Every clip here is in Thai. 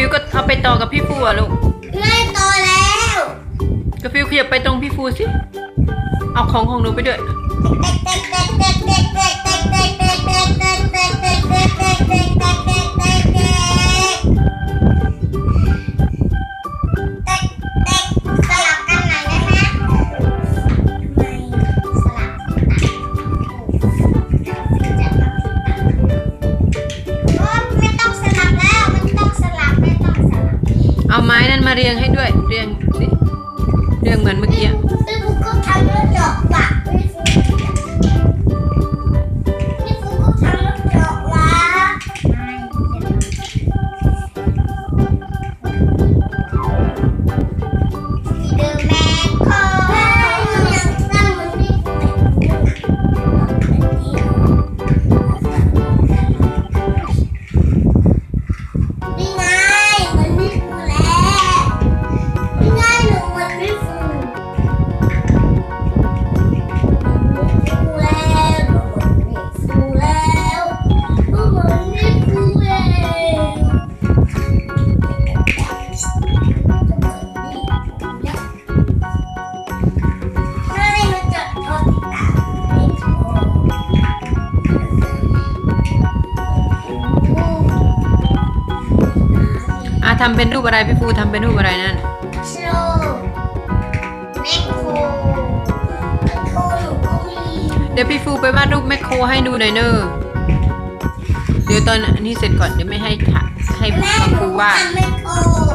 ฟิวก็เอาไปต่อกับพี่ฟูอะลูกไม่ต่อแล้วกระฟิวขยับไปตรงพี่ฟูสิ เอาของของหนูไปด้วย เด็กเด็กเด็กเด็กาเรียงให้ด้วย ทำเป็นรูปอะไรพี่ฟูทำเป็นรูปอะไรนั่น slow แมคโครแมคโครหนูก็มีเดี๋ยวพี่ฟูไปวาดรูปแมคโครให้ดูหน่อยเนอะเดี๋ยวตอนนี้เสร็จก่อนเดี๋ยวไม่ให้ให้พูฟูวาดแมคโคร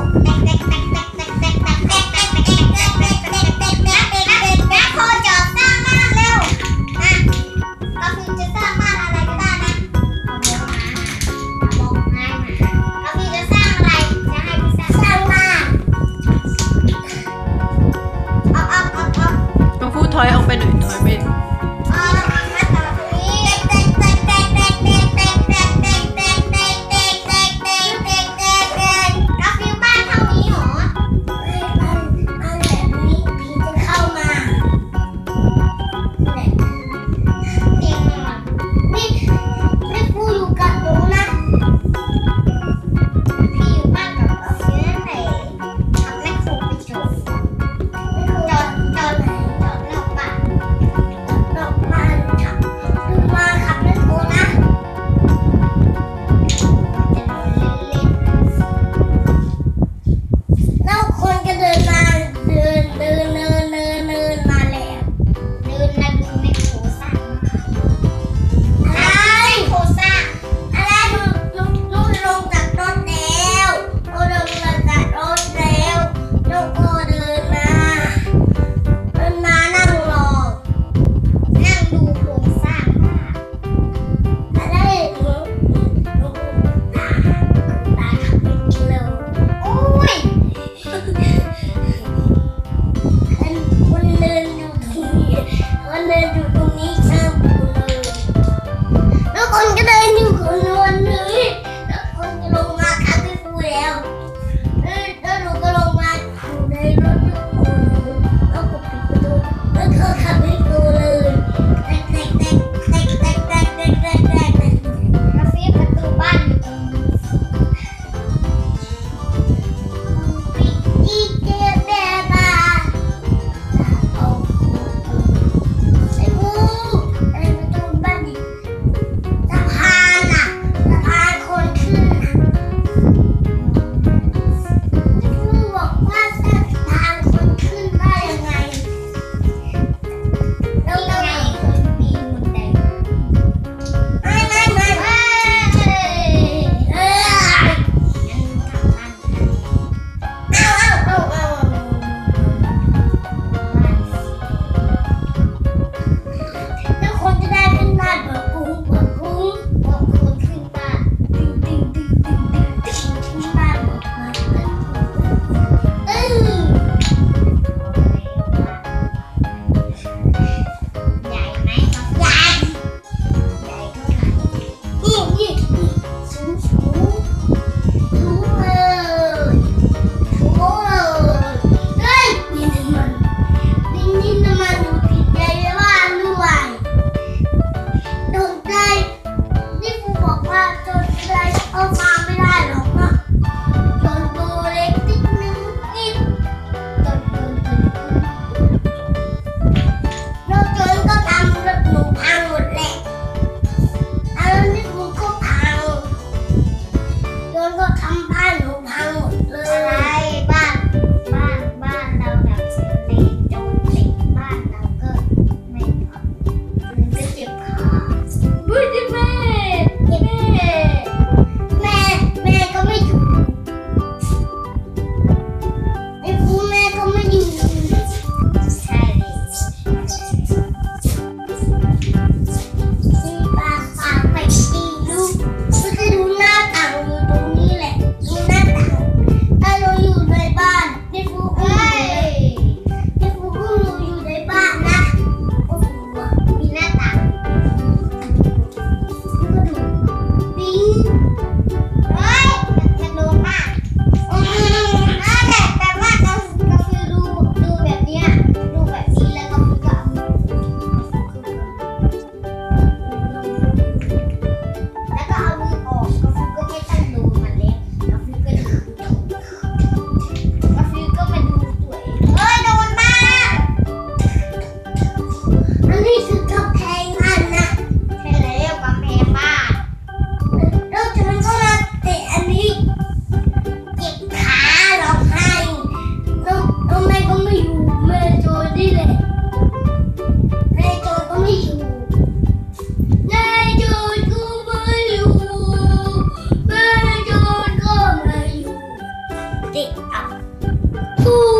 school.